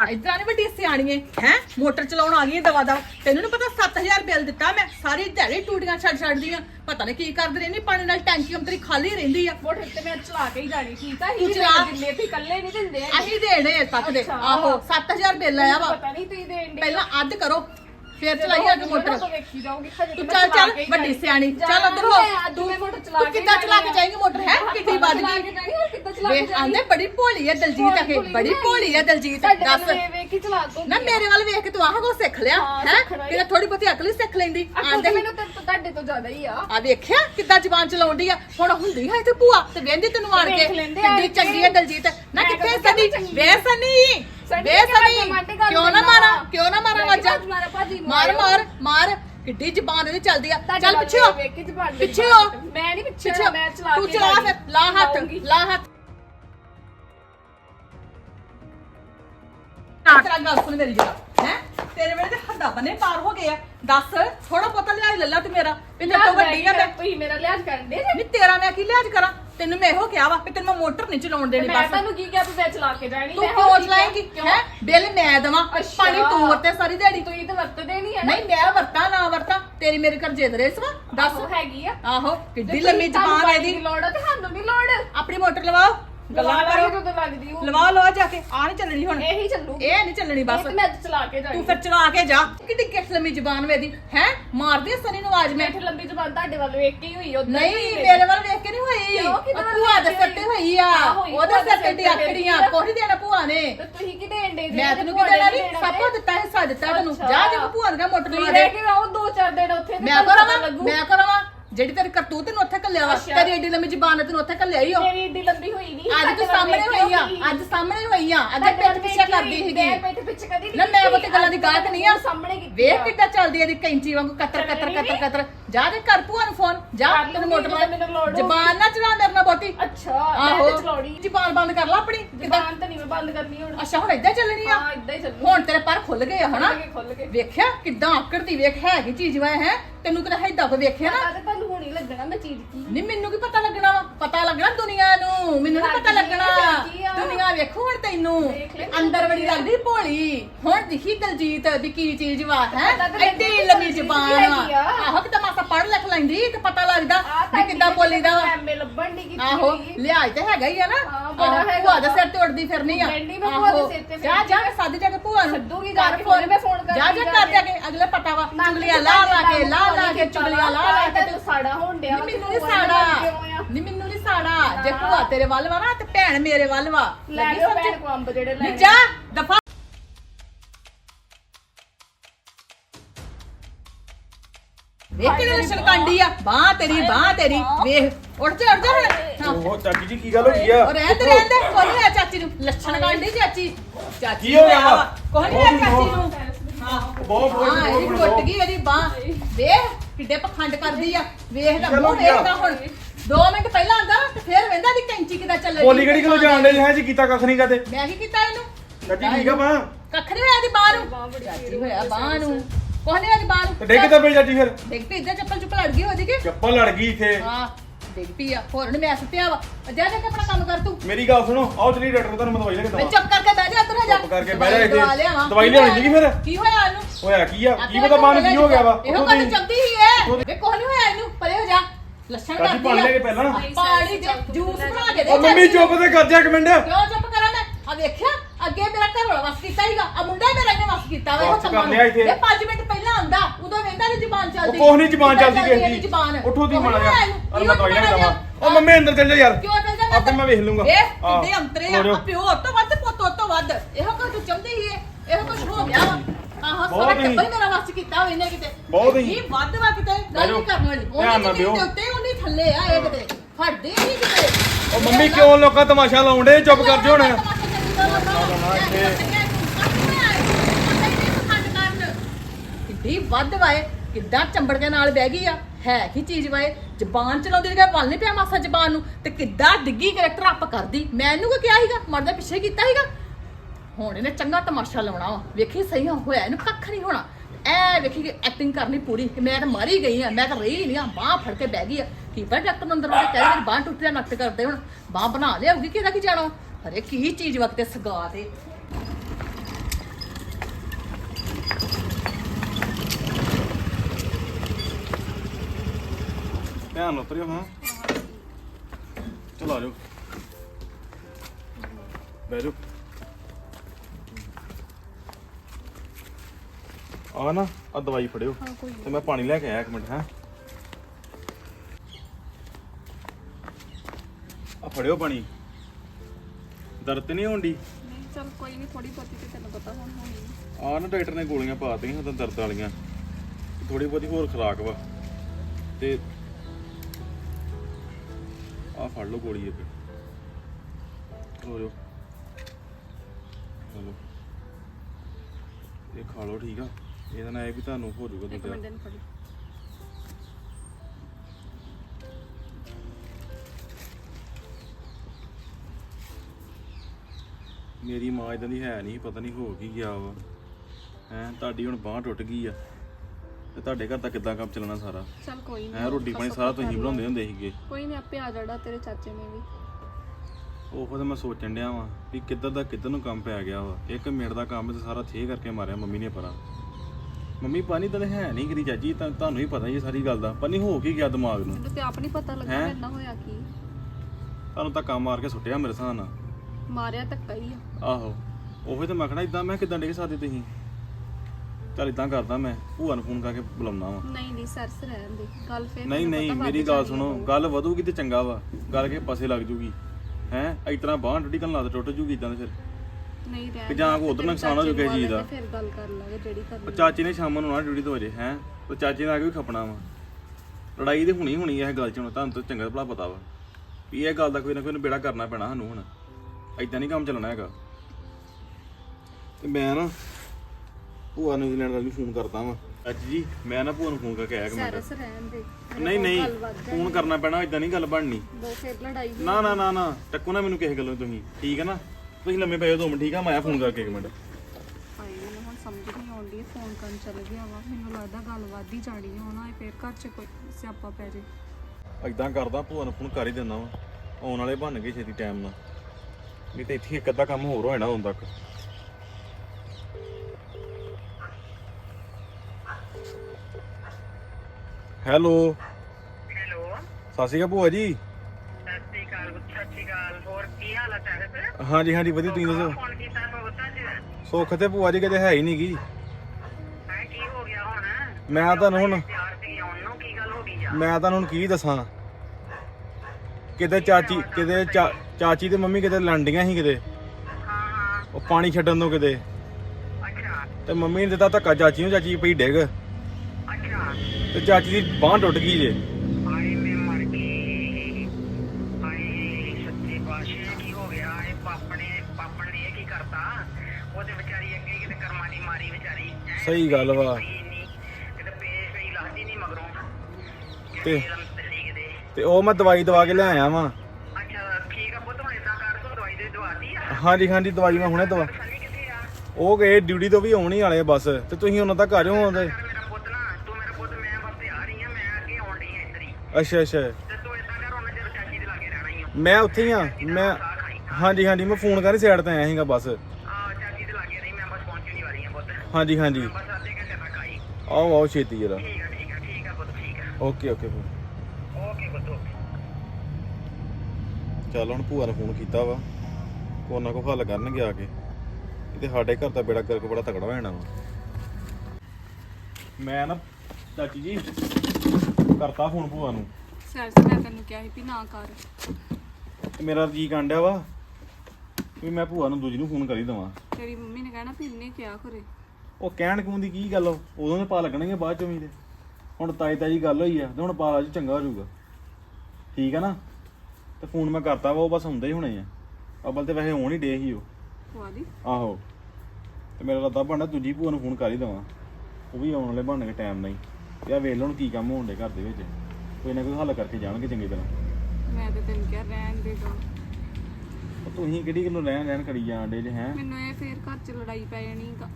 ਇਦਾਂ ਨਹੀਂ ਵੱਡੀ ਸਿਆਣੀਏ ਹੈ? ਮੋਟਰ ਚਲਾਉਣ ਆ ਗਈ ਦਵਾ ਦਾ ਤੈਨੂੰ ਨੀ ਪਤਾ 7000 ਬਿੱਲ ਦਿੱਤਾ ਮੈਂ? ਸਾਰੀ ਦਿਹਾੜੀ ਟੂਟੀਆਂ ਛੱਡ ਛੱਡਦੀਆਂ ਪਤਾ ਨਹੀਂ ਕੀ ਕਰਦੇ ਰਹਿੰਦੀ ਪਾਣੀ ਨਾਲ ਟੈਂਕੀ ਅੰਤਰੀ ਖਾਲੀ ਰਹਿੰਦੀ ਆ। ਮੋਟਰ ਤੇ ਮੈਂ ਚਲਾ ਕੇ ਹੀ ਜਾਣੀ ਠੀਕ ਆ? ਹੀ ਚਲਾ। ਦਿੰਦੇ ਤੇ ਇਕੱਲੇ ਨਹੀਂ ਦਿੰਦੇ। ਅਸੀਂ ਦੇਣੇ ਤੱਕ ਦੇ। ਆਹੋ 7000 ਬਿੱਲ ਆਇਆ ਵਾ। ਪਤਾ ਨਹੀਂ ਤੁਸੀਂ ਦੇਣ ਪਹਿਲਾਂ ਅੱਧ ਕਰੋ। ਫਿਰ ਚਲਾਈ ਅੱਗੇ ਮੋਟਰ। ਵੇਖੀ ਜਾਓਗੇ ਹਜੇ ਤੂੰ ਤਾਂ ਚੱਲ ਚਲਾ ਵੱਡੀ। ਸਿਆਣੀ। ਚੱਲ ਨਹੀਂ ਹੋ। ਮੈਂ ਮੋਟਰ ਚਲਾ ਤੂੰ ਕੇ ਕਿੱਦਾਂ ਚਲਾ ਕੇ ਜਾਏਂਗੀ ਮੋਟਰ? ਹੈ? ਕਿੱਡੀ ਵੱਧ ਗਈ? ਕਿੱਦਾਂ ਚਲਾ ਕੇ ਵੇਖ ਜਾਣੀ? ਆਂਦੇ ਬੜੀ ਭੋਲੀ ਹੈ ਦਲਜੀਤ ਆ ਕੇ। ਬੜੀ ਭੋਲੀ ਹੈ ਦਲਜੀਤ ਦੱਸ। ਕੇ ਚਲਾ ਦੋ ਨਾ ਮੇਰੇ ਵੱਲ ਵੇਖ ਕੇ ਤੂੰ ਆਹ ਕੋ ਸਿੱਖ ਲਿਆ ਹਾਂ, ਹੈ? ਸਿੱਖਣਾ ਹੀ। ਕਿਤੇ ਥੋੜੀ ਬਹੁਤੀ ਅਕਲ ਹੀ ਸਿੱਖ ਲੈਂਦੀ ਆਂਦੇ ਮੈਨੂੰ ਤਾਂ ਤੁਹਾਡੇ ਤੋਂ ਜ਼ਿਆਦਾ ਹੀ ਆ। ਆ ਵੇਖਿਆ ਕਿੱਦਾਂ ਜ਼ਬਾਨ ਚਲਾਉਂਦੀ ਆ? ਹੁਣ ਹੁੰਦੀ ਹੈ ਇੱਥੇ ਭੂਆ ਤੇ ਵੇਂਦੀ ਤੈਨੂੰ ਆਣ ਕੇ ਵੇਖ ਲੈਂਦੇ ਆ ਕਿੱਡੀ ਕੇ। ਚੰਗੀ ਹੈ ਦਲਜੀਤ। ਨਾ ਮੈਂ ਕਿੱਥੇ ਕਦੋਂ ਸਨੀ? ਚੰਗੀ? ਵੇ ਸਨੀ? ਸਨੀ ਵੇ ਕਿਹੜਾ ਸਨੀ? romantic ਗੱਲ ਕਿਉਂ ਨਾ ਕਰਨਾ ਮਾਰਾਂ? ਕਿਉਂ ਨਾ ਮਾਰਾਂ ਮੈਂ ਵਾਜਾ? ਮਾਰਾ ਭਾਜੀ ਮਾਰ। ਮਾਰੋ। ਮਾਰ ਮਾਰ। ਕਿੱਡੀ ਜ਼ਬਾਨ ਇਹਦੀ ਚੱਲਦੀ ਆ। ਤੁਹਾਡੇ ਚੱਲ ਵੱਲ ਪਿੱਛੇ ਹੋ। ਵੇਖ ਕੇ ਜ਼ਬਾਨ ਮੇਰੀ ਪਿੱਛੇ। ਹੋ। ਮੈਂ ਨਹੀਂ ਪਿੱਛੇ ਮੈਂ ਚਲਾ ਤੂੰ ਕੇ ਚਲਾ। ਫਿਰ। ਲਾ ਹੱਥ। ਲਾ ਹੱਥ। ਤੇਰਾ ਗੱਲ ਸੁਣ ਮੇਰੀ ਜਰਾ ਹੈ? ਤੇਰੇ ਵੇਲੇ ਤੇ ਹੱਦਾਂ ਬੰਨੇ ਪਾਰ ਹੋ ਗਏ ਆ। ਦੱਸ ਥੋੜਾ ਬਹੁਤਾ ਲਿਆਈ ਲੱਲਾ ਤੂੰ ਮੇਰਾ। ਵੀ ਤੇਰੇ ਤੋਂ ਵੱਡੀ ਆ ਮੈਂ। ਤੁਸੀਂ ਮੇਰਾ ਲਿਹਾਜ਼ ਕਰਨ ਦੇ ਨਹੀਂ ਤੇਰਾ ਮੈਂ ਕੀ ਲਿਆਜ ਕਰਾਂ? ਤੈਨੂੰ ਮੈਂ ਇਹੋ ਕਿਹਾ ਵਾ ਕਿ ਤੈਨੂੰ ਮੈਂ ਮੋਟਰ ਨਹੀਂ ਚਲਾਉਣ ਦੇਣੀ ਮੈਂ ਬਸ। ਤੁਹਾਨੂੰ ਕੀ ਕਿਹਾ ਵੀ ਮੈਂ ਚਲਾ ਕੇ ਜਾਣੀ ਤੂੰ ਮੈਂ ਕਿਉਂ ਹੋਰ ਕੀ ਚਲਾਏਂਗੀ? ਕਿਹਾ? ਹੈ? ਬਿੱਲ ਮੈਂ ਦੇਵਾਂ ਅੱਛਾ। ਪਾਣੀ ਤੂੰ ਵਰਤੇ ਸਾਰੀ ਦਿਹਾੜੀ। ਤਾਂ ਵਰਤਦੇ ਨਹੀਂ ਹੈ ਨਾ। ਨਹੀਂ ਮੈਂ ਵਰਤਾਂ ਨਾ ਵਰਤਾਂ। ਤੇਰੀ ਮੇਰੇ ਘਰ ਜਿੱਦ ਰੇਸ ਵਾ। ਦੱਸ। ਆਹੋ, ਹੈਗੀ ਆ। ਆਹੋ ਕਿੱਡੀ ਜੇ ਲੰਮੀ ਤੁਹਾਨੂੰ ਜ਼ਬਾਨ ਬਾਈਕ ਇਹਦੀ। ਦੀ ਲੋੜ ਆ ਤੇ ਸਾਨੂੰ ਨਹੀਂ ਲੋੜ ਆਪਣੀ ਮੋਟਰ ਲਵਾਓ। ਗੱਲਾਂ ਕਰੋ। ਜਦੋਂ ਲੱਗਦੀ ਹੋਊ ਲਵਾ ਲਵਾ ਜਾ ਕੇ। ਆ ਨਹੀਂ ਚੱਲਣੀ ਹੁਣ। ਇਹੀ ਚੱਲੂ। ਇਹ ਨਹੀਂ ਚੱਲਣੀ ਬਸ। ਮੈਂ ਚਲਾ ਕੇ ਜਾਣੀ। ਤੂੰ ਫਿਰ ਚਲਾ ਕੇ ਜਾ। ਕਿੱਡੀ ਕਿਸ ਲੰਮੀ ਜ਼ਬਾਨ ਵੇਦੀ ਹੈ? ਮਾਰਦੀ ਆ ਸਨੀ ਨੂੰ ਆਵਾਜ਼ ਮੈਂ। ਮੈਂ ਤੇ ਲੰਬੀ ਜ਼ਬਾਨ ਤੁਹਾਡੇ ਵੱਲ ਵੇਖ ਕੇ ਹੀ ਹੋਈ ਉਧਰ ਨਹੀਂ ਮੇਰੇ ਵੱਲ ਵੇਖ ਕੇ ਨਹੀਂ ਹੋਈ। ਕਿਉਂ? ਕਿਹਦੇ ਵੱਲ ਭੂਆ ਦੇ ਵੇਖ ਸਿਰ ਕੇ ਤੇ ਹੋਈ? ਹੋਈ ਆ। ਆਹ ਹੋਈ, ਉਹਦੇ ਭੂਆ ਦੇ ਸਿਰ ਤੇ ਸਿਰ ਤੇ ਆਖੜੀਆਂ ਹੋਈ ਆ। ਕੋਈ ਦੇਣਾ ਭੂਆ ਨੇ। ਤੇ ਤੁਸੀਂ ਕੀ ਦੇਣ? ਦੇ ਮੈਂ ਤੈਨੂੰ ਕੀ ਦੇਣਾ ਨਹੀਂ ਸਭ ਕੁਝ ਦਿੱਤਾ ਹਿੱਸਾ ਦਿੱਤਾ ਤੈਨੂੰ। ਜਾ ਜੇ ਭੂਆ ਦਾ ਮੋਟਰ ਤੁਸੀਂ ਦੇ ਰਹਿ ਕੇ ਦੋ ਚਾਰ ਦਿਨ ਉੱਥੇ ਤੇ ਮੈਂ ਤੁਹਾਨੂੰ ਪਤਾ ਲੱਗੂ। ਮੈਂ ਕਰਾਂਵਾ ਜਿਹੜੀ ਤੇਰੀ ਕਰਤੂਤ ਤੈਨੂੰ ਉੱਥੇ ਕੱਲਿਆ ਵਾ ਅੱਛਾ। ਤੇਰੀ ਏਡੀ ਲੰਮੀ ਜ਼ਬਾਨ ਤੈਨੂੰ ਉੱਥੇ ਕੱਲਿਆ ਹੀ ਹੋ ਮੇਰੀ ਏਡੀ ਲੰਬੀ ਹੋਈ ਨਹੀਂ ਅੱਜ ਤੂੰ ਸਾਹਮਣੇ ਹੋਈ ਆ ਅੱਜ ਸਾਹਮਣੇ ਹੋਈ ਆ ਅੱਗੇ ਪਿੱਛੇ ਪਿੱਛੇ ਕਰਦੀ ਸੀਗੀ। ਪਿੱਛੇ ਪਿੱਛੇ ਕਦੀ ਨਾ ਮੈਂ ਉਹ ਤੇ ਗੱਲਾਂ ਦੀ ਗਾਹਕ ਨਹੀਂ ਆ। ਸਾਹਮਣੇ ਕੀਤੀ ਵੇਖ ਕਿੱਦਾਂ ਚੱਲਦੀ ਇਹਦੀ ਕੈਂਚੀ ਵਾਂਗੂ ਕਤਰ ਕਤਰ ਕਤਰ ਕਤਰ। ਜਾ ਦੇ ਕਰ ਭੂਆ ਨੂੰ ਫੋਨ ਜਾ ਕਰ ਤੈਨੂੰ ਲੂੰਗੀ, ਮੋਟਰ ਜਦੋਂ ਮੈਨੂੰ ਲੋੜ ਹੋਊਗੀ। ਜ਼ਬਾਨ ਨਾ ਚਲਾ ਮੇਰੇ ਨਾਲ ਬੋਟੀ ਅੱਛਾ ਮੈਂ ਤੇ ਚਲਾਉਣੀ। ਜ਼ਬਾਨ ਬੰਦ ਕਰ ਲੈ ਆਪਣੀ ਕਿੱਦਾਂ? ਜ਼ਬਾਨ ਤਾਂ ਨਹੀਂ ਮੈਂ ਬੰਦ ਕਰਨੀ ਹੁਣ। ਅੱਛਾ ਹੁਣ ਏਦਾਂ ਚੱਲਣੀ ਆ? ਹਾਂ ਇਦਾਂ ਹੀ ਚੱਲੂ ਹੁਣ ਤੇਰੇ ਪਰ ਖੁੱਲ ਗਏ ਆ ਹਨਾ? ਖੁੱਲ ਗਏ, ਖੁੱਲ ਗਏ। ਵੇਖਿਆ ਕਿੱਦਾਂ ਆਕੜਦੀ ਵੇਖ ਹੈ ਕੀ ਚੀਜ਼ ਵਾ ਹੈ ਤੈਨੂੰ ਕਿਤੇ ਹੈਦਾ ਕੋ ਵੇਖਿਆ ਨਾ? ਪਤਾ ਤੇ ਤੁਹਾਨੂੰ ਹੁਣ ਹੀ ਲੱਗਣਾ ਮੈਂ ਚੀਜ਼ ਕੀ। ਨਹੀਂ ਮੈਨੂੰ ਕੀ ਪਤਾ ਲੱਗਣਾ ਵਾ? ਪਤਾ ਲੱਗਣਾ ਦੁਨੀਆ ਨੂੰ। ਮੈਨੂੰ ਨਹੀਂ ਪਤਾ ਲੱਗਣਾ। ਹੁਣ ਤੈਨੂੰ ਅੰਦਰ ਬੜੀ ਲੱਗਦੀ ਭੋਲੀ ਹੁਣ ਦਿਖੀ ਦਲਜੀਤ ਦੀ ਕੀ ਚੀਜ਼ ਵਾ ਹੈ ਐਡੀ ਲੰਮੀ ਜ਼ਬਾਨ। ਆਹੋ ਕਿਤੇ ਮਾਸਾ ਪੜ੍ਹ ਲਿਖ ਲੈਂਦੀ ਤੇ ਪਤਾ ਲੱਗਦਾ ਵੀ ਕਿੱਦਾਂ ਲੱਭਣ ਨਹੀਂ ਕੀਤੀ ਆਹੋ। ਲਿਹਾਜ਼ ਤੇ ਹੈਗਾ ਹੀ ਆ ਨਾ ਬੜਾ ਹੈਗਾ ਭੂਆ ਦੇ। ਸਿਰ ਤੇ ਉੜਦੀ ਫਿਰਨੀ ਆ ਮੈਂ ਦੇ ਜਾ ਜਾ। ਕੇ ਸੱਦ ਜਾ ਕੇ ਭੂਆ ਨੂੰ ਸੱਦੂਗੀ ਕਰ ਕੇ phone, ਮੈਂ phone ਕਰਦੀ ਜਾ ਜਾ ਕਰ ਕੇ। ਜਾ ਕੇ ਅਗਲੇ ਪਤਾ ਵਾ ਚੁਗਲੀਆਂ ਲਾ ਲਾ ਕੇ ਲਾ ਲਾ ਕੇ ਚੁਗਲੀਆਂ ਲਾ ਲਾ ਕੇ ਤੇ ਸਾੜਾ ਹੋਣ ਡਿਆ ਨਹੀਂ ਮੈਨੂੰ ਨਹੀਂ ਸਾੜਾ? ਨਹੀਂ ਮੈਨੂੰ ਸਾੜਾ ਜੇ ਨਾ। ਭੂਆ ਤੇਰੇ ਵੱਲ ਵਾ ਨਾ ਤੇ ਭੈਣ ਮੇਰੇ ਵੱਲ ਵਾ। ਲੈ ਲੱਗੀ ਲਿਓ ਸਮਝ? ਭੈਣ ਕੋ ਅੰਬ ਜਿਹੜੇ ਲੈਣੇ ਜਾ ਦਫਾ। ਵੇਖ ਕਿਹੜੇ ਲੱਛਣ ਕਾਂਡੀ ਆ। ਬਾਹ। ਤੇਰੀ ਬਾਹ ਤੇਰੀ। ਵੇਖ ਉੱਠ ਜਾ ਉੱਠ ਜਾ। ਹੁਣ ਹਾਂ। ਉਹ ਚਾਚੀ ਜੀ ਕੀ ਗੱਲ ਹੋਈ ਆ? ਉਹ ਰਹਿਣ ਦੇ ਰਹਿਣ ਦੇ ਕੋਈ ਨਹੀਂ ਹੋਇਆ ਚਾਚੀ ਨੂੰ। ਲੱਛਣ ਕਾਂਡੀ ਚਾਚੀ। ਚਾਚੀ ਕੀ ਹੋਇਆ ਵਾ? ਕੋਈ ਨਹੀਂ ਹੋਇਆ ਚਾਚੀ ਨੂੰ। ਹਾਂ। ਬਹੁਤ ਬਹੁਤ ਹਾਂ ਇਹਦੀ ਟੁੱਟ ਗਈ ਇਹਦੀ ਬਾਹ। ਵੇਖ ਕਿੱਡੇ ਪਖੰਡ ਕਰਦੀ ਆ। ਵੇਖ ਦਾ ਚਲੋ ਮੂੰਹ। ਵੇਖਦਾ ਹੁਣ। 2 ਮਿੰਟ ਪਹਿਲਾਂ ਆਂਦਾ ਤੇ ਫੇਰ ਵੇਂਦਾ ਦੀ ਕੈਂਚੀ ਕਿਦਾਂ ਚੱਲਦੀ ਬੋਲੀ ਕਿਹੜੀ ਗੱਲੋਂ ਜਾਣ ਦੇ ਹੈ ਜੀ ਕੀਤਾ ਕੱਖ ਨਹੀਂ ਕਦੇ ਮੈਂ ਕੀ ਕੀਤਾ ਇਹਨੂੰ? ਚਾਚੀ ਠੀਕ ਆ ਮਾਂ ਕੱਖ ਨਹੀਂ ਹੋਇਆ ਦੀ ਬਾਹ ਨੂੰ? ਚਾਚੀ ਹੋਇਆ ਬਾਹ ਨੂੰ। ਹੋਇਆ ਦੀ ਬਾਹ ਨੂੰ। ਤੇ ਡਿੱਗ ਤਾਂ ਪਈ ਚਾਚੀ ਫਿਰ। ਦੇਖ ਪੀ ਇੱਧਰ ਚੱਪਲ ਚੁੱਪਲ ਅੜ ਗਈ ਹੋ ਜੀ ਕਿ ਚੱਪਲ ਲੜ ਗਈ ਇੱਥੇ। ਹਾਂ ਦੇਖ ਪੀ ਆ। ਹੋਰ ਨਹੀਂ ਮੈਂ ਸੁੱਤਿਆ ਵਾ। ਜਾ ਜਾ ਕੇ ਆਪਣਾ ਕੰਮ ਕਰ ਤੂੰ। ਮੇਰੀ ਗੱਲ ਸੁਣੋ ਆਓ ਚਲੀ ਡਾਕਟਰ ਤੁਹਾਨੂੰ ਮੈਂ ਦਵਾਈ ਲੈ ਕੇ ਮੈਂ ਦਵਾਂ ਚੁੱਪ ਕਰਕੇ ਬਹਿ ਜਾ ਇੱਧਰ ਜਾ। ਚੁੱਪ ਕਰਕੇ ਬਹਿ ਜਾ ਇੱਥੇ। ਦਵਾਈ ਹੋਇਆ ਸੀਗੀ ਫਿਰ? ਕੀ ਹੋਇਆ ਇਹਨੂੰ? ਹੋਇਆ ਕੀ ਆ? ਕੀ ਪਤਾ ਮਾਂ ਨੂੰ ਕੀ ਹੋ ਗਿਆ ਵਾ? ਇਹੋ ਉੱਥੋਂ ਗੱਲ ਦੀ- ਚੰਦੀ ਹੀ ਹੈ। ਵੇ ਕੋਹ ਨਹੀਂ ਹੋਇਆ ਇਹਨੂੰ। ਪਰੇ ਹੋ ਜਾ। ਲੱਛਣ ਚਾਚੀ ਕਰਦੀ ਪਾਣੀ। ਲੈ ਕੇ ਪਹਿਲਾਂ। ਪਾਣੀ ਚ ਜੂਸ ਬਣਾ ਕੇ ਦੇ ਉਹ ਮੰਮੀ ਚਾਚੀ ਨੂੰ। ਚੁੱਪ ਤੇ ਕਰ ਜਾ ਇੱਕ ਮਿੰਟ। ਕਿਉਂ ਚੁੱਪ ਕਰਾਂ ਮੈਂ? ਆ ਵੇਖਿਆ? ਅੱਗੇ ਮੇਰਾ ਘਰ ਵਾਲਾ ਵਸ ਕੀਤਾ ਹੀਗਾ ਆ ਮੁੰਡਾ ਹੀ ਮੇਰਾ ਇਹਨੇ ਵਸ ਕੀਤਾ ਵਾ ਵਸ ਕਰ। ਲਿਆ ਇੱਥੇ। ਇਹ 5 ਮਿੰਟ ਪਹਿਲਾਂ ਆਉਂਦਾ ਉਦੋਂ ਵੇਂਦਾ ਦੀ ਜ਼ਬਾਨ ਚੱਲਦੀ ਕੋਹ ਨਹੀਂ ਜ਼ਬਾਨ ਚੱਲਦੀ ਜ਼ਬਾਨ ਦੀ। ਉੱਠੋ ਦੀ ਕੋਹ ਮਾੜਾ ਨਹੀਂ ਜਾ। ਅਰੇ ਮੈਂ ਦਵਾਈ ਲੈ ਕੇ ਕੀ ਦਵਾਂ ਹੋਇਆ ਉਹ ਮੰਮੀ ਅੰਦਰ ਚੱਲ ਜਾ ਯਾਰ। ਕਿਉਂ ਚੱਲ ਜਾ? ਆਪੇ ਮੈਂ ਵੇਖ ਲੂੰਗਾ। ਵੇ ਆਹ, ਕਿੱਡੇ ਅੰਤਰੇ ਹੋ ਆ। ਜਾਓ। ਆ ਪਿਓ ਤੋਂ ਵੱਧ ਪੁੱਤ ਉਹ ਤੋਂ ਵੱਧ। ਇਹੋ ਕੁਝ ਤੂੰ ਚਾਹੁੰਦੀ ਹੀ ਹੈ ਇਹੋ ਕੁਝ ਹੋ ਗਿਆ ਵਾ। ਆਹ ਬਹੁਤ ਸਾਰਾ ਹੀ। ਟੱਬਰ ਹੀ। ਮੇਰਾ ਵਸ ਕੀਤਾ ਹੋਇਆ ਇਹਨੇ ਕਿਤੇ। ਬਹੁਤ ਹੀ। ਇਹ ਵੱਧ ਵਾ ਕਿਤੇ ਗੱਲ ਜਾਓ। ਨਹੀਂ ਕਰਨ ਵਾਲੀ ਧਿਆਨ ਨਾਲ ਉਹਨੇ ਦਿਓ। ਦੇ ਉੱਤੇ ਉਹਨੇ ਥੱਲੇ ਆ ਇਹ ਕਿਤੇ। ਹਟਦੇ ਨਹੀਂ ਕਿਤੇ। ਉਹ ਮੰਮੀ ਕਿਉਂ ਲੋਕਾਂ ਤਮਾਸ਼ਾ ਲਾਉਂਦੇ ਚੁੱਪ ਕਰ ਜਿਓ ਹੁਣ। ਕਿੱਡੀ ਵੱਧ ਵਾਏ। ਕਿੱਦਾਂ ਚੰਬੜ ਕੇ ਨਾਲ ਬਹਿ ਗਈ ਆ। ਹੈ ਕੀ ਚੀਜ਼ ਵਾਏ। ਜ਼ਬਾਨ ਚਲਾਉਂਦੀ ਵੱਲ ਨਹੀਂ ਪਿਆ ਮਾਸਾ ਜ਼ਬਾਨ ਨੂੰ। ਤੇ ਕਿੱਦਾਂ ਡਿੱਗੀ ਕਰੈਕਟਰ ਅੱਪ ਕਰਦੀ। ਮੈਂ ਇਹਨੂੰ ਕੀ ਕਿਹਾ ਸੀਗਾ ਮਰਦਾ ਪਿੱਛੇ ਕੀਤਾ ਸੀਗਾ। ਹੁਣ ਇਹਨੇ ਚੰਗਾ ਤਮਾਸ਼ਾ ਲਾਉਣਾ ਵਾ। ਵੇਖੀ ਸਹੀ ਹੋਇਆ, ਇਹਨੂੰ ਕੱਖ ਨਹੀਂ ਹੋਣਾ। ਐ ਵੇਖੀ ਕਿ ਐਕਟਿੰਗ ਕਰਨੀ ਪੂਰੀ। ਕਿ ਮੈਂ ਤਾਂ ਮਾਰੀ ਗਈ ਆ, ਮੈਂ ਤਾਂ ਰਹੀ ਨਹੀਂ ਆ, ਬਾਹ ਫੜ ਕੇ ਬਹਿ ਗਈ ਆ। ਕੀ ਪਤਾ ਡਾਕਟਰ ਨੂੰ ਅੰਦਰ ਉਹਦੇ ਕਹਿ ਮੇਰੀ ਬਾਹ ਟੁੱਟ ਜਾ ਨੱਕ ਕਰਦੇ ਹੁਣ। ਬਾਹ ਬਣਾ ਲਿਆਉਗੀ ਕਿਹਦਾ ਕੀ ਜਾਣਾ ਹਰੇ ਕੀ ਚੀਜ਼ ਵਕਤੇ ਸਗਾ ਤੇ। ਧਿਆਨ ਨਾਲ ਉਤਰਿਓ, ਹਾਂ? ਚਲੋ ਆ ਜਾਓ। ਬਹਿ ਜਾਓ। ਆ ਨਾ ਆ ਦਵਾਈ ਫੜਿਓ ਹਾਂ ਕੋਈ ਤੇ ਮੈਂ ਪਾਣੀ ਲੈ ਕੇ ਆਇਆ ਇੱਕ ਮਿੰਟ ਹਾਂ। ਆ ਫੜਿਓ ਪਾਣੀ। ਦਰਦ ਤੇ ਨਹੀਂ ਹੁੰਦੀ ਨਹੀਂ ਚਲ ਕੋਈ ਨਹੀਂ ਥੋੜੀ ਬਹੁਤੀ ਤੇ ਤੈਨੂੰ ਪਤਾ ਹੁਣ ਹੋਣੀ ਆ। ਨਾ ਡਾਕਟਰ ਨੇ ਗੋਲੀਆਂ ਪਾ ਦਿੱਤੀਆਂ ਉਹਦਾ ਦਰਦ ਵਾਲੀਆਂ। ਥੋੜੀ ਬਹੁਤੀ ਹੋਰ ਖੁਰਾਕ ਵਾ। ਤੇ ਆ ਫੜ ਲਓ ਗੋਲੀ ਇੱਕ। ਹੋ ਜੋ। ਹਲੋ ਇਹ ਖਾ ਲਓ ਠੀਕ ਆ। ਇਹਦਾ ਨਾਲ ਇਹ ਵੀ ਤੁਹਾਨੂੰ ਹੋ ਜਾਊਗਾ ਇੱਕ ਦੂਜਾ ਫੜੀ। ਮੇਰੀ ਮਾਂ ਇਦਾਂ ਦੀ ਹੈ ਨਹੀਂ ਪਤਾ ਨਹੀਂ ਹੋ ਕੀ ਗਿਆ ਵਾ। ਹੈ ਤੁਹਾਡੀ ਹੁਣ ਬਾਹ ਟੁੱਟ ਗਈ ਆ। ਤੇ ਤੁਹਾਡੇ ਘਰ ਦਾ ਕਿੱਦਾਂ ਕੰਮ ਚੱਲਣਾ ਸਾਰਾ? ਚਲ ਕੋਈ ਹੈ ਨਹੀਂ ਰੋਟੀ ਪਾਣੀ ਸਾਰਾ ਤੁਸੀਂ ਬਣਾਉਂਦੇ ਹੁੰਦੇ ਸੀਗੇ। ਕੋਈ ਨਹੀਂ ਆਪੇ ਆ ਜਾੜਾ ਤੇਰੇ ਚਾਚੇ ਨੇ ਵੀ। ਉਹ ਤਾਂ ਮੈਂ ਸੋਚਣ ਡਿਆ ਵਾਂ ਵੀ ਕਿੱਧਰ ਦਾ ਕਿੱਧਰ ਨੂੰ ਕੰਮ ਪੈ ਗਿਆ ਵਾ। ਇੱਕ ਮਿੰਟ ਦਾ ਕੰਮ ਤੇ ਸਾਰਾ ਥੇ ਕਰਕੇ ਮਾਰਿਆ ਮੰਮੀ ਨੇ ਪਰਾਂ। ਮੰਮੀ ਪਾਣੀ ਤਾਂ ਹੈ ਨਹੀਂ ਕਰੀ ਚਾਚੀ ਤਾਂ ਤੁਹਾਨੂੰ ਹੀ ਪਤਾ ਹੀ ਹੈ ਸਾਰੀ ਗੱਲ ਦਾ। ਪਰ ਨਹੀਂ ਹੋ ਕੀ ਗਿਆ ਦਿਮਾਗ ਨੂੰ? ਮੈਨੂੰ ਤੇ ਆਪ ਨਹੀਂ ਪਤਾ ਲੱਗਾ ਹੈਂ? ਹੋਇਆ ਕੀ। ਤੁਹਾਨੂੰ ਤਾਂ ਕੰਮ ਮਾਰ ਕੇ ਸੁੱਟਿਆ ਮੇਰੇ ਹਿਸਾਬ ਨਾਲ। ਮਾਰਿਆ ਧੱਕਾ ਹੀ ਆ। ਆਹੋ ਉਹੀ ਤਾਂ ਮੈਂ ਕਹਣਾ ਇਦਾਂ ਮੈਂ ਕਿਦਾਂ ਡਿੱਗ ਸਕਦੇ ਤੁਸੀਂ? ਚੱਲ ਇਦਾਂ ਕਰਦਾ ਮੈਂ ਭੂਆ ਨੂੰ ਫੋਨ ਕਰਕੇ ਬੁਲਾਉਣਾ ਵਾ। ਨਹੀਂ ਨਹੀਂ ਸਰਸ ਰਹਿਣ ਦੇ। ਗੱਲ ਫੇਰ ਨਹੀਂ ਨਹੀਂ ਪਤਾ ਮੇਰੀ ਗੱਲ ਜਾਣੀ ਸੁਣੋ। ਗੱਲ ਵਧੂਗੀ ਤੇ ਚੰਗਾ ਵਾ ਗੱਲ ਕੇ ਪਾਸੇ ਲੱਗ ਜੂਗੀ। ਹੈ ਇਸ ਤਰ੍ਹਾਂ ਬਾਂਹ ਟੁੱਟੀ ਕੱਲ ਲੱਤ ਟੁੱਟ ਜੂਗੀ ਇਦਾਂ ਤੇ ਫਿਰ। ਨਹੀਂ ਰਹਿਣ ਕਿ ਜਾਂ ਕੋਈ ਉੱਧਰ ਨੁਕਸਾਨ ਹੋ ਚਾਚੇ ਜਾਊਗਾ ਨੂੰ ਜੀ ਆ ਦਾ। ਫਿਰ ਗੱਲ ਕਰ ਲਾਂਗੇ ਜਿਹੜੀ ਉਹ ਕਰਨੀ ਚਾਚੀ ਨੇ ਸ਼ਾਮ ਨੂੰ ਆਉਣਾ ਡਿਊਟੀ ਤੋਂ ਵਜੇ ਹੈ? ਤੇ ਚਾਚੀ ਨੇ ਆ ਕੇ ਵੀ ਖਪਣਾ ਵਾ। ਲੜਾਈ ਤੇ ਹੁਣੀ ਹੋਣੀ ਇਹ ਗੱਲ ਚ ਹੁਣ ਤੁਹਾਨੂੰ ਤਾਂ ਚੰਗਾ ਭਲਾ ਪਤਾ ਵਾ। ਵੀ ਇਹ ਗੱਲ ਦਾ ਕੋਈ ਨਾ ਕੋਈ ਬੇੜਾ ਕਰਨਾ ਪੈਣਾ ਸਾਨੂੰ ਹੁਣ। ਐਦਾਂ ਨਹੀਂ ਕੰਮ ਚੱਲਣਾ ਹੈਗਾ। ਤੇ ਮੈਂ ਨਾ ਭੂਆ ਨੂੰ ਇੰਗਲੈਂਡ ਵਾਲੀ ਨੂੰ ਫੋਨ ਕਰਦਾ ਵਾਂ। ਚਾਚੀ ਜੀ ਮੈਂ ਨਾ ਭੂਆ ਨੂੰ ਫੋਨ ਕਰਕੇ ਆਇਆ ਕਿ ਮਿੰਟ। ਸਰਸ ਰਹਿਣ ਦੇ। ਨਹੀਂ ਨਹੀਂ ਗੱਲ ਵੱਧ ਜਾਣੀ। ਫੋਨ ਕਰਨਾ ਪੈਣਾ ਐਦਾਂ ਨਹੀਂ ਗੱਲ ਬਣਨੀ। ਦੋ ਫੇਰ ਲੜਾਈ ਹੋਈ। ਨਾ ਨਾ ਨਾ ਨਾ ਟੱਕੋ ਨਾ ਮੈਨੂੰ ਕਿਸੇ ਗੱਲੋਂ ਤੁਸੀਂ। ਠੀਕ ਹੈ ਨਾ? ਤੁਸੀਂ ਲੰਮੇ ਪਏ ਹੋ ਦੋ ਮਿੰਟ ਠੀਕ ਆ? ਮੈਂ ਆਇਆ ਫੋਨ ਕਰਕੇ ਇੱਕ ਮਿੰਟ। ਹਾਏ ਮੈਨੂੰ ਹੁਣ ਸਮਝ ਨਹੀਂ ਆਉਂਦੀ ਫੋਨ ਕਰਨ ਚੱਲ ਗਿਆ ਵਾ। ਮੈਨੂੰ ਲੱਗਦਾ ਗੱਲ ਵੱਧ ਹੀ ਜਾਣੀ ਆ ਹੁਣ ਇਹ ਫੇਰ ਘਰ 'ਚ ਕੋਈ ਸਿਆਪਾ ਪੈ ਜੇ। ਇਦਾਂ ਕਰਦਾ ਭੂਆ ਨੂੰ ਫੋਨ ਕਰ ਹੀ ਦਿੰਦਾ ਵਾ। ਆਉਣ ਵਾਲੇ ਬਣ ਗਏ ਛੇਤੀ ਟਾਈਮ ਨਾਲ। ਨਹੀਂ ਤੇ ਇੱਥੇ ਇੱਕ ਅੱਧਾ ਕੰਮ ਹੋਰ ਹੋ ਜਾਣਾ ਉਦੋਂ ਤੱਕ। ਹੈਲੋ ਹੈਲੋ ਸਤਿ ਸ਼੍ਰੀ ਅਕਾਲ ਭੂਆ ਜੀ ਸਤਿ ਸ਼੍ਰੀ ਅਕਾਲ ਸਤਿ ਸ਼੍ਰੀ ਅਕਾਲ ਹੋਰ ਕੀ ਹਾਲ ਹੈ ਤੁਹਾਡੇ ਹਾਂਜੀ ਹਾਂਜੀ, ਵਧੀਆ ਤੁਸੀਂ ਦੱਸੋ? ਫੋਨ ਕੀਤਾ ਬਬਤਾ ਜੀ ਸੁੱਖ ਤੇ ਭੂਆ ਜੀ ਕਿਤੇ ਹੈ ਹੀ ਨਹੀਂਗੀ ਹੈ ਕੀ ਹੋ ਗਿਆ ਹੁਣ ਮੈਂ ਤੁਹਾਨੂੰ ਹੁਣ ਤਿਆਰ ਸੀ ਆਉਣ ਨੂੰ ਕੀ ਗੱਲ ਹੋ ਗਈ ਆ ਮੈਂ ਤੁਹਾਨੂੰ ਹੁਣ ਕੀ ਦੱਸਾਂ? ਕਿਤੇ ਚਾਚੀ ਕਿਤੇ ਚਾ- ਚਾਚੀ ਤੇ ਮੰਮੀ ਕਿਤੇ ਲੰਡੀਆਂ ਸੀ ਕਿਤੇ। ਹਾਂ ਹਾਂ ਉਹ ਪਾਣੀ ਛੱਡਣ ਤੋਂ ਕਿਤੇ। ਅੱਛਾ ਤੇ ਮੰਮੀ ਨੇ ਦਿੱਤਾ ਧੱਕਾ, ਚਾਚੀ ਨੂੰ ਚਾਚੀ ਪਈ ਡਿੱਗ। ਅੱਛਾ ਤੇ ਚਾਚੀ ਦੀ ਬਾਂਹ ਟੁੱਟ ਗਈ ਜੇ। ਸਹੀ ਗੱਲ ਵਾ। ਤੇ- ਤੇ ਉਹ ਮੈਂ ਦਵਾਈ ਦਵਾ ਕੇ ਲੈ ਆਇਆ ਵਾਂ। ਹਾਂਜੀ ਹਾਂਜੀ, ਦਵਾਈ ਮੈਂ ਹੁਣੇ ਦਵਾ ਉਹ ਗਏ ਡਿਊਟੀ ਤੋਂ ਵੀ ਆਉਣ ਵਾਲੇ ਆ ਬਸ। ਤੇ ਤੁਸੀਂ ਉਹਨਾਂ ਤੱਕ ਆ ਜਾਓ ਆਉਂਦੇ ਅੱਛਾ ਅੱਛਾ। ਮੈਂ ਉੱਥੇ ਹੀ ਆ। ਮੈਂ ਹਾਂਜੀ ਹਾਂਜੀ, ਮੈਂ ਫੋਨ ਕਰ ਸਾਈਡ ਤੇ ਆਇਆ ਸੀਗਾ ਬਸ ਆ ਚਾਚੀ ਦੇ ਲਾਗੇ ਨਹੀਂ ਮੈਂ ਬਸ ਪਹੁੰਚਣ ਹੀ ਵਾਲੀ ਆ ਪੁੱਤ ਹਾਂਜੀ ਹਾਂਜੀ। ਆਓ ਆਓ ਛੇਤੀ ਜਰਾ। ਠੀਕ ਆ ਠੀਕ ਆ ਠੀਕ ਆ ਪੁੱਤ ਠੀਕ ਆ। ਓਕੇ ਓਕੇ ਓਕੇ ਪੁੱਤ ਓਕੇ। ਚੱਲ ਹੁਣ ਭੂਆ ਨੂੰ ਫੋਨ ਕੀਤਾ ਵਾ। ਕੋਨਾ ਕੋ ਹੱਲ ਕਰਨਗੇ ਆ ਕੇ। ਤੇ ਸਾਡੇ ਘਰ ਦਾ ਬੇੜਾ ਕਰਕੇ ਬੜਾ ਤਕੜਾ ਹੋ ਜਾਣਾ ਵਾ। ਮੈਂ ਨਾ ਚਾਚੀ ਜੀ ਕਰਤਾ ਫੋਨ ਭੂਆ ਨੂੰ। ਸਰਸ ਮੈਂ ਤੈਨੂੰ ਕਿਹਾ ਸੀ ਵੀ ਨਾ ਕਰ। ਤੇ ਮੇਰਾ ਜੀ ਕਾਂਡਿਆ ਵਾ ਵੀ ਮੈਂ ਭੂਆ ਨੂੰ ਦੂਜੀ ਨੂੰ ਫੋਨ ਕਰੀ ਦਵਾਂ। ਤੇਰੀ ਮੰਮੀ ਨੇ ਕਹਿਣਾ ਵੀ ਇਹਨੇ ਕਿਹਾ ਕਰੇ ਉਹ ਕਹਿਣ ਕਿਉਂ ਦੀ ਕੀ ਗੱਲ ਆ? ਉਦੋਂ ਪਾ ਲੱਗਣਗੇ ਬਾਅਦ ਚੋਂ ਤੇ। ਹੁਣ ਤਾਈ ਤਾਈ ਗੱਲ ਹੋਈ ਆ ਤੇ ਹੁਣ ਪਾ ਲਾ ਜੀ ਚੰਗਾ ਹੋ ਜਾਊਗਾ। ਠੀਕ ਆ ਨਾ? ਤੇ ਫੋਨ ਮੈਂ ਕਰਤਾ ਵਾ ਉਹ ਬਸ ਹੁੰਦੇ ਹੀ ਹੋਣੇ ਆ। ਅਬਲ ਤੇ ਵੈਸੇ ਹੋਣ ਹੀ ਡੇ ਹੀ ਉਹ। ਖਵਾ ਦੀ ਆਹੋ। ਤੇ ਮੇਰਾ ਰੱਦਾ ਬਣਦਾ ਦੂਜੀ ਭੂਆ ਨੂੰ ਫੋਨ ਕਰ ਹੀ ਦਵਾਂ। ਉਹ ਵੀ ਆਉਣ ਵਾਲੇ ਬਣਨਗੇ ਟਾਈਮ ਨਹੀਂ। ਆ ਵੇਖ ਲਓ ਹੁਣ ਕੀ ਕੰਮ ਹੋਣ ਦੇ ਘਰ ਦੇ ਵਿੱਚ। ਕੋਈ ਨਾ ਕੋਈ ਹੱਲ ਕਰਕੇ ਜਾਣਗੇ ਚੰਗੀ ਤਰ੍ਹਾਂ। ਮੈਂ ਤੇ ਤੈਨੂੰ ਕਿਹਾ ਰਹਿਣ ਦੇ ਦੋ। ਉਹ ਤੁਸੀਂ ਕਿਹੜੀ ਗੱਲੋਂ ਰਹਿਣ ਰਹਿਣ ਕਰੀ ਜਾਂਦੇ ਜੇ ਹੈ? ਮੈਨੂੰ ਇਹ ਫੇਰ ਘਰ 'ਚ ਲੜਾਈ ਪੈ ਜਾਣੀ ਗਾ।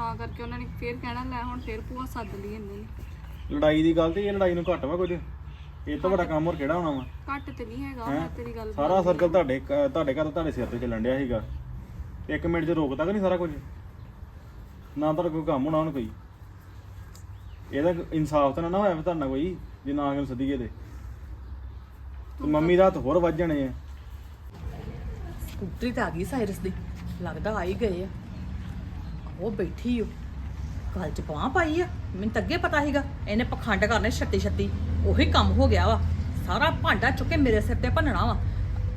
ਤਾਂ ਕਰਕੇ ਉਹਨਾਂ ਨੇ ਫੇਰ ਕਹਿਣਾ ਲੈ ਹੁਣ ਫੇਰ ਭੂਆ ਸੱਦ ਲਈ ਇਹਨਾਂ ਨੇ। ਲੜਾਈ ਦੀ ਗੱਲ ਤੇ ਇਹ ਲੜਾਈ ਨੂੰ ਘੱਟ ਵਾ ਕੁਝ। ਇਹ ਤੋਂ ਵੱਡਾ ਕੰਮ ਹੋਰ ਕਿਹੜਾ ਹੋਣਾ ਵਾ? ਘੱਟ ਤੇ ਨਹੀਂ ਹੈਗਾ ਹੈਂ? ਮੈਂ ਤੇਰੀ ਗੱਲ ਸਾਰਾ ਸਰਕਲ ਤੁਹਾਡੇ ਕ- ਤੁਹਾਡੇ ਘਰ ਤੁਹਾਡੇ ਸਿਰ ਤੇ ਚੱਲਣ ਡਿਆ ਸੀਗਾ। ਤੇ ਇੱਕ ਮਿੰਟ 'ਚ ਰੋਕਦਾ ਕਿ ਨਹੀਂ ਸਾਰਾ ਕੁਝ? ਨਾ ਤੁਹਾਡਾ ਕੋਈ ਕੰਮ ਹੋਣਾ ਹੁਣ ਕੋਈ। ਇਹਦਾ ਇਨਸਾਫ ਤਾਂ ਨਾ ਨਾ ਹੋਇਆ ਫਿਰ ਤੁਹਾਡਾ ਕੋਈ ਜੇ ਨਾ ਅਗਲ ਸਦੀਏ ਤੇ ਤੇ ਮੰਮੀ ਦਾ ਹੱਥ ਹੋਰ ਵੱਜ ਜਾਣੇ ਆ। ਸਕੂਟਰੀ ਤਾਂ ਆ ਗਈ ਸਾਇਰਸ ਦੀ। ਲੱਗਦਾ ਆ ਹੀ ਗਏ ਆ। ਉਹ ਬੈਠੀ ਓ। ਗੱਲ ਚ ਬਾਹ ਪਾਈ ਆ। ਮੈਨੂੰ ਤਾਂ ਅੱਗੇ ਪਤਾ ਸੀਗਾ, ਇਹਨੇ ਪਖੰਡ ਕਰਨੇ ਛੱਤੀ ਛੱਤੀ। ਉਹੀ ਕੰਮ ਹੋ ਗਿਆ ਵਾ। ਸਾਰਾ ਭਾਂਡਾ ਚੁੱਕ ਕੇ ਮੇਰੇ ਸਿਰ ਤੇ ਭੰਨਣਾ ਵਾ।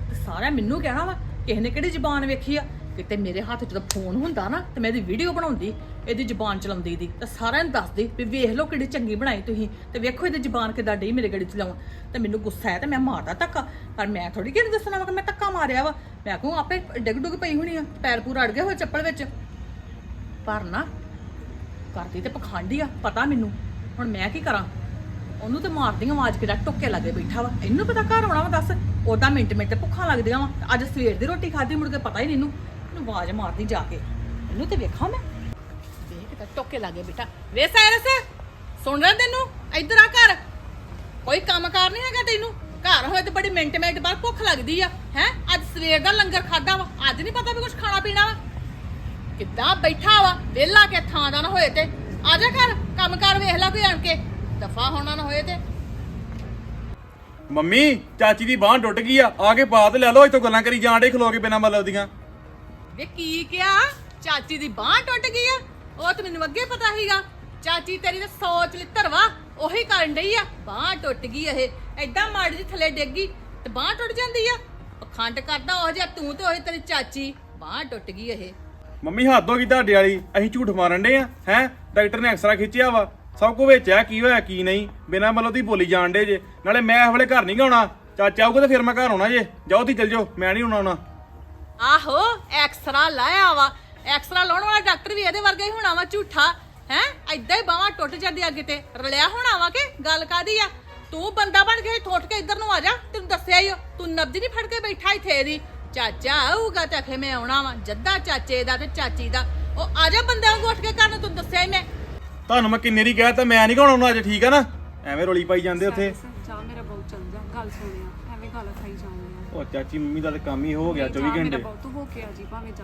ਤੇ ਸਾਰਾ ਮੈਨੂੰ ਕਹਿਣਾ ਵਾ, ਕਿਸੇ ਨੇ ਕਿਹੜੀ ਜ਼ਬਾਨ ਵੇਖੀ ਆ? ਕਿਤੇ ਮੇਰੇ ਹੱਥ 'ਚ ਜਦੋਂ ਫੋਨ ਹੁੰਦਾ ਨਾ, ਤੇ ਮੈਂ ਇਹਦੀ ਵੀਡੀਓ ਬਣਾਉਂਦੀ, ਇਹਦੀ ਜ਼ਬਾਨ ਚਲਾਉਂਦੀ ਦੀ। ਤੇ ਸਾਰਿਆਂ ਨੂੰ ਦੱਸਦੀ ਵੀ ਵੇਖ ਲਓ ਕਿਹੜੀ ਚੰਗੀ ਬਣਾਈ ਤੁਸੀਂ, ਤੇ ਵੇਖੋ ਇਹਦੀ ਜ਼ਬਾਨ ਕਿੱਦਾਂ ਡਈ ਮੇਰੇ ਗੜੀ ਚਲਾਉਣ ਤੇ ਮੈਨੂੰ ਗੁੱਸਾ ਆਇਆ ਤੇ ਮੈਂ ਮਾਰਦਾ ਧੱਕਾ। ਪਰ ਮੈਂ ਥੋੜੀ ਕਿਹਨੂੰ ਦੱਸਣਾ ਵਾ ਕਿ ਮੈਂ ਧੱਕਾ ਮਾਰਿਆ ਵਾ। ਮੈਂ ਕਹੂੰ ਆਪੇ ਡਿੱਗ ਡੁੱਗ ਪਈ ਹੋਣੀ ਆ, ਪੈਰ ਪੂਰ ਅੜ ਗਿਆ ਹੋਇਆ ਚੱਪਲ ਵਿੱਚ। ਪਰ ਨਾ ਕਰਦੀ ਤੇ ਪਖੰਡੀ ਆ, ਪਤਾ ਮੈਨੂੰ। ਹੁਣ ਮੈਂ ਕੀ ਕਰਾਂ? ਉਹਨੂੰ ਤੇ ਮਾਰਦੀ ਆਵਾਜ਼ ਕਿਹੜਾ ਟੁੱਕੇ ਲੱਗੇ ਬੈਠਾ ਵਾ। ਇਹਨੂੰ ਪਤਾ ਘਰ ਆਉਣਾ ਵਾ ਦੱਸ। ਉਦਾਂ ਮਿੰਟ ਮਿੰਟ ਤੇ ਭੁੱਖਾਂ ਲੱਗਦੀਆਂ ਵਾ। ਅੱਜ ਸਵੇਰ ਦੀ ਰੋਟੀ ਖਾਧੀ, ਮੁੜ ਕੇ ਪਤਾ ਹੀ ਨਹੀਂ ਇਹਨੂੰ। ਇਹਨੂੰ ਆਵਾਜ਼ ਮਾਰਦੀ ਜਾ ਕੇ। ਇਹਨੂੰ ਤੇ ਵੇਖਾਂ ਮੈਂ। ਵੇਖ ਕਿਤਾ ਟੁੱਕੇ ਲੱਗੇ ਬੈਠਾ। ਵੇ ਸਾਇਰਸ, ਸੁਣ ਰਿਹਾ ਤੈਨੂੰ? ਇੱਧਰ ਆ ਘਰ। ਕੋਈ ਕੰਮ ਕਾਰ ਨਹੀਂ ਹੈਗਾ ਤੈਨੂੰ। ਘਰ ਹੋਏ ਤੇ ਬੜੀ ਮਿੰਟ ਮਿੰਟ ਬਾਅਦ ਭੁੱਖ ਲੱਗਦੀ ਆ, ਹੈ? ਅੱਜ ਸਵੇਰ ਦਾ ਲੰਗਰ ਖਾਦਾ ਵਾ। ਅੱਜ ਨਹੀਂ ਪਤਾ ਵੀ ਕੁਝ ਖਾਣਾ ਪੀਣਾ ਵਾ। ਕਿੱਦਾਂ ਬੈਠਾ ਵਾ? ਵਿਹਲਾ ਕੇ ਥਾਂ ਦਾ ਨਾ ਹੋਏ ਤੇ। ਆ ਜਾ ਘਰ ਕੰਮ ਕਰ ਵੇਖ ਲੈ ਕੋਈ ਆਣ ਕੇ। ਦਫਾ ਹੋਣਾ ਨਾ ਹੋਏ ਤੇ। ਮੰਮੀ ਚਾਚੀ ਦੀ ਬਾਹ ਟੁੱਟ ਗਈ ਆ। ਆ ਕੇ ਪਾ ਤੇ ਲੈ ਲਓ ਇੱਥੋਂ ਗੱਲਾਂ ਕਰੀ ਜਾਣ ਡੇ ਖਲੋ ਕੇ ਬਿਨਾਂ ਮਤਲਬ ਦੀਆਂ। ਵੇ ਕੀ ਕਿਹਾ? ਚਾਚੀ ਦੀ ਬਾਹ ਟੁੱਟ ਗਈ ਆ? ਉਹ ਤਾਂ ਮੈਨੂੰ ਅੱਗੇ ਪਤਾ ਸੀਗਾ। ਚਾਚੀ ਤੇਰੀ ਤਾਂ ਸੋਚ ਲਿੱਤਰ ਵਾ। ਉਹੀ ਕਰਨ ਡਈ ਆ। ਬਾਹ ਟੁੱਟ ਗਈ ਇਹ। ਐਦਾਂ ਮਾੜੀ ਜਿਹੀ ਥੱਲੇ ਡਿੱਗ ਗਈ ਤੇ ਬਾਹ ਟੁੱਟ ਜਾਂਦੀ ਆ। ਪਖੰਡ ਕਰਦਾ ਉਹ ਜਿਹਾ ਤੂੰ ਤੇ ਉਹੀ ਤੇਰੀ ਚਾਚੀ। ਬਾਹ ਟੁੱਟ ਗਈ ਇਹ। ਮੰਮੀ ਹੱਦ ਹੋ ਗਈ ਤੁਹਾਡੇ ਵਾਲੀ ਅਸੀਂ ਝੂਠ ਮਾਰਨ ਡੇ ਆ ਹੈ? ਡਾਕਟਰ ਨੇ ਐਕਸਰਾ ਖਿੱਚਿਆ ਵਾ ਸਭ ਕੁਝ ਵਿੱਚ ਕੀ ਹੋਇਆ ਕੀ ਨਹੀਂ? ਬਿਨਾਂ ਮਤਲਬ ਦੀ ਬੋਲੀ ਜਾਣ ਡੇ ਜੇ। ਨਾਲੇ ਮੈਂ ਇਹ ਵੇਲੇ ਘਰ ਨਹੀਂ ਗਾਉਣਾ ਚਾਚਾ ਆਊਗਾ ਤਾਂ ਫਿਰ ਮੈਂ ਘਰ ਆਉਣਾ ਜੇ। ਜਾਓ ਤੁਸੀਂ ਚੱਲ ਜਾਓ ਮੈਂ ਨਹੀਂ ਆਉਣਾ ਆਹੋ ਐਕਸਰਾ ਲਾਇਆ ਵਾ। ਐਕਸਰਾ ਲਾਉਣ ਵਾਲਾ ਡਾਕਟਰ ਵੀ ਇਹਦੇ ਵਰਗਾ ਹੀ ਹੋਣਾ ਵਾ ਝੂਠਾ। ਹੈ? ਐਦਾਂ ਹੀ ਬਾਹਾਂ ਟੁੱਟ ਜਾਂਦੀ ਜਾਂਦੀਆਂ ਕਿਤੇ ਰਲਿਆ ਹੋਣਾ ਵਾ ਕਿ ਗੱਲ ਕਾਦੀ ਆ? ਤੂੰ ਬੰਦਾ ਬਣ ਕੇ ਥੋਟ ਕੇ ਇੱਧਰ ਨੂੰ ਆ ਜਾ ਤੈਨੂੰ ਦੱਸਿਆ ਹੀ ਆ, ਤੂੰ ਨਬਜ ਨਹੀਂ ਫੜ ਕੇ ਬੈਠਾ ਇੱਥੇ ਇਹਦੀ। ਚਾਚਾ ਆਊਗਾ ਤੇ ਆਖੇ ਮੈਂ ਆਉਣਾ ਵਾ। ਜੱਦਾ ਚਾਚੇ ਦਾ ਤੇ ਚਾਚੀ ਦਾ। ਉਹ ਆ ਜਾ ਬੰਦਿਆਂ ਨੂੰ ਉੱਠ ਕੇ ਕਰਨ ਤੈਨੂੰ ਦੱਸਿਆ ਹੀ ਮੈਂ। ਤੁਹਾਨੂੰ ਮੈਂ ਕਿੰਨੇ ਦੀ ਕਿਹਾ ਤਾਂ ਮੈਂ ਨਹੀਂ ਗਾਉਣਾ ਅੱਜ ਠੀਕ ਆ ਨਾ? ਐਵੇਂ ਰੋਲੀ ਪਾਈ ਜਾਂਦੇ ਉੱਥੇ। ਸਾਇਰਸ, ਜਾ ਮੇਰਾ ਬਹੁਤ ਚੱਲ ਜਾ ਗੱਲ ਸੁਣਿਆ। ਐਵੇਂ ਗੱਲ ਖਾਈ ਜਾਉਂਗੀ ਉਹ ਚਾਚੀ ਮੰਮੀ ਦਾ ਤਾਂ ਕੰਮ ਹੀ ਹੋ ਗਿਆ 24 ਮੇਰਾ ਘੰਟੇ। ਬਹੁਤ ਹੋ ਕੇ ਆ ਜੀ ਭਾਵੇਂ ਜਾ।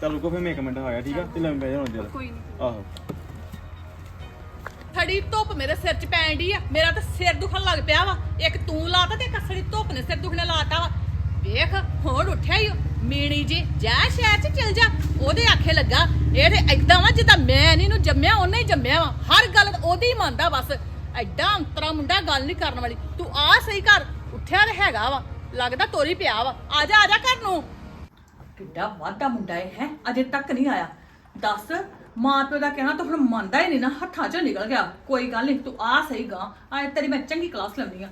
ਚੱਲ ਰੁਕੋ ਫਿਰ ਮੈਂ ਇੱਕ ਮਿੰਟ ਆਇਆ ਠੀਕ ਆ? ਤੇ ਲੈ ਮੈਂ ਜਾਣਾ ਜਰਾ। ਕੋਈ ਨਹੀਂ। ਆਹੋ। ਥੜੀ ਧੁੱਪ ਮੇਰੇ ਸਿਰ 'ਚ ਪੈਣ ਡਈ ਆ। ਮੇਰਾ ਤਾਂ ਸਿਰ ਦੁਖਣ ਲੱਗ ਪਿਆ ਵਾ। ਇੱਕ ਤੂੰ ਲਾਤਾ ਤੇ ਇੱਕ ਅਸਲੀ ਧੁੱਪ ਨੇ ਸਿਰ ਦੁਖਣੇ ਲਾਤਾ ਵਾ। ਵੇਖ, ਹੁਣ ਉੱਠਿਆ ਹੀ ਓ। ਮੀਣੀ ਜੀ, ਜਾ ਸ਼ਹਿਰ 'ਚ ਚਲ ਜਾ। ਉਹਦੇ ਆਖੇ ਲੱਗਾ, ਇਹ ਤੇ ਏਦਾਂ ਵਾ ਜਿੱਦਾਂ ਮੈਂ ਨਹੀਂ ਨੂੰ ਜੰਮਿਆ, ਉਹਨੇ ਹੀ ਜੰਮਿਆ ਵਾ। ਹਰ ਗੱਲ ਉਹਦੀ ਮੰਨਦਾ ਬਸ। ਐਡਾ ਅੰਤਰਾ ਮੁੰਡਾ ਗੱਲ ਨਹੀਂ ਕਰਨ ਵਾਲੀ। ਤੂੰ ਆ ਸਹੀ ਘਰ, ਉੱਠਿਆ ਤੇ ਹੈਗਾ ਵਾ। ਲੱਗਦਾ ਤੋਰੀ ਪਿਆ ਵਾ। ਆ ਜਾ ਆ ਜਾ ਘਰ ਨੂੰ। ਕਿੱਡਾ ਵਾਧਾ ਮੁੰਡਾ ਹੈ ਹੈ? ਅਜੇ ਤੱਕ ਨਹੀਂ ਆਇਆ। ਦੱਸ ਮਾਂ ਪਿਓ ਦਾ ਕਹਿਣਾ ਤਾਂ ਹੁਣ ਮੰਨਦਾ ਹੀ ਨਹੀਂ ਨਾ। ਹੱਥਾਂ 'ਚੋਂ ਨਿਕਲ ਗਿਆ। ਕੋਈ ਗੱਲ ਨਹੀਂ, ਤੂੰ ਆ ਸਹੀ ਗਾ। ਅੱਜ ਤੇਰੀ ਮੈਂ ਚੰਗੀ ਕਲਾਸ ਲੈਂਦੀ ਆ।